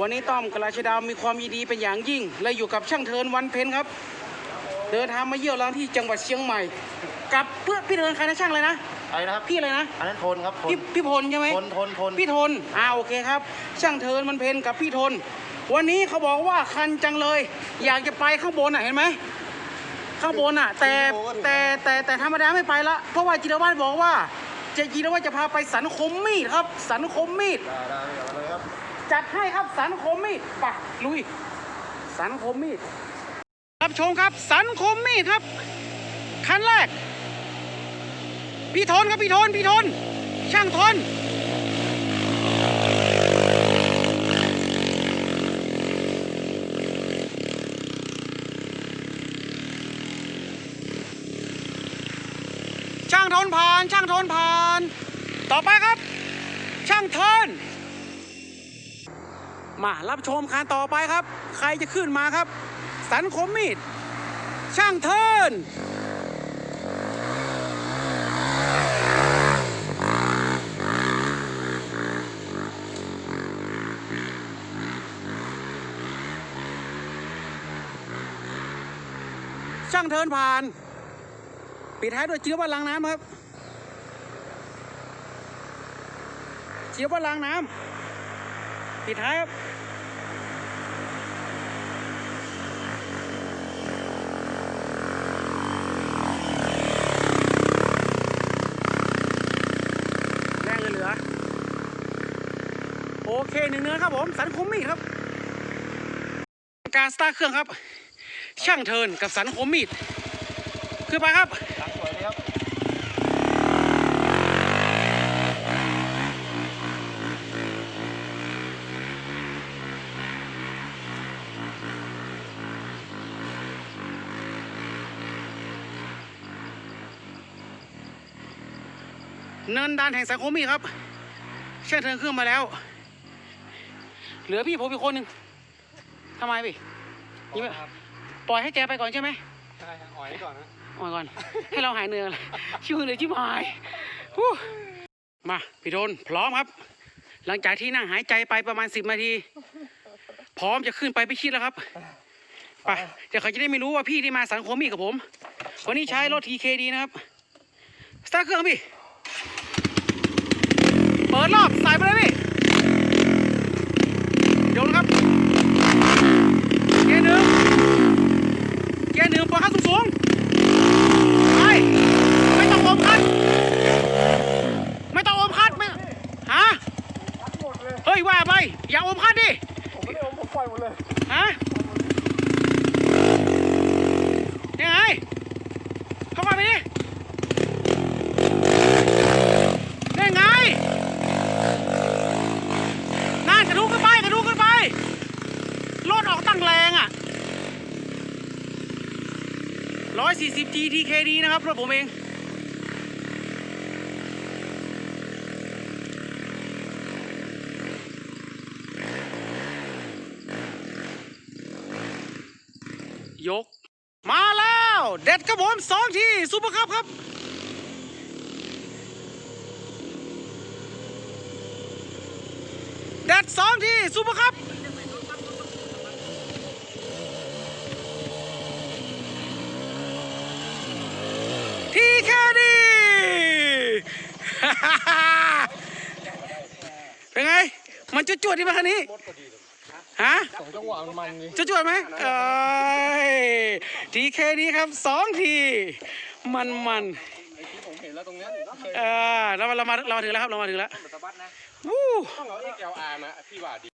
วันนี้ต้อมกระชดาวมีความยินดีเป็นอย่างยิ่ง และอยู่กับช่างเทินวันเพ็ญครับ เดินทางมาเยี่ยมเราที่จังหวัดเชียงใหม่ กับเพื่อนพี่เทินใครนะช่างเลยนะอะไรนะครับพี่อะไรนะอันนั้นทนครับทนพี่พี่พลใช่ไหมทนทนทนพี่ทนอ่าโอเคครับ ช่างเทินมันเพนกับพี่ทน วันนี้เขาบอกว่าคันจังเลย อยากจะไปข้างบนอะเห็นไหมข้างบนอะ แต่แต่แต่แต่ธรรมดาไม่ไปละเพราะว่าจิรวัตรบอกว่าเจจิรวัตรจะพาไปสันคมมีดครับ สันคมมีด จัดให้ครับสันคมมีดไปลุย สันคมมีดรับชมครับ สันคมมีดครับ คันแรก พี่ทนครับพี่ทนพี่ทน ช่างทนช่างทนผ่าน ช่างทนผ่าน ต่อไปครับ ช่างเทิน มารับชมคันต่อไปครับ ใครจะขึ้นมาครับ สันคมมีด ช่างเทินช่างเทินผ่าน ปิดท้ายด้วยจิรวัตรล้างน้ำครับจิรวัตรล้างน้ำ ปิดท้ายครับแรงเหลือ โอเคหนึ่งเนื้อครับผม สันคมมีดครับ การสตาร์เครื่องครับ ช่างเทินกับสันคมมีดขึ้นไปครับหลังสวยเลยครับ เนินดานแห่งสังคมมีครับช่างเทินเครื่องมาแล้ว เหลือพี่ผมอีกคนหนึ่งทำไมพี่ยังไม่ปล่อยให้แกไปก่อนใช่ไหมใช่ครับอ่อยก่อนนะปล่อยก่อน ให้เราหายเหนื่อยชิวเลยชิบหายฮู้มาพี่โดนพร้อมครับ หลังจากที่นั่งหายใจไปประมาณสิบนาที พร้อมจะขึ้นไปไปชิดแล้วครับไปเดี๋ยวเขาจะได้ไม่รู้ว่าพี่ที่มาสังคมมีกับผม วันนี้ใช้รถ TKD นะครับ สตาร์ทเครื่องพี่เปิ ดรอบใส่ไปเลยพี่เดี๋ยวนะครับ เกียร์หนึ่งเกียร์หนึ่งเปิดข้างสูงๆไปไม่ต้องอมคัดไม่ต้องอมคัดไม่ฮะหมดเลยเฮ้ยว่าไปอย่าอมคัดดิผมไม่ได้ผมผมปล่อยหมดเลยฮะยังไงเข้ามาไปดิได้ไงน่ากระดูกขึ้นไปกระดูกขึ้นไปรถออกตั้งแรงอะ 140 G TKD นะครับ รถผมเอง ยก มาแล้ว เด็ดครับผมสองทีซุปเปอร์คัพครับเด็ดสองทีซุปเปอร์คัพ ทีแค่ดีเป็นไง มันจะจวดๆดีไหมคันนี้ฮะสองจังหวะมันมันนี่จะจวดไหมเอ้ยทีเคดีครับสองที มันมันผมเห็นแล้วตรงนี้เออเราเรามาเรามาถึงแล้วครับเรามาถึงแล้วสะบัดนะวู้ต้องเอา XLR มาพี่ว่าดี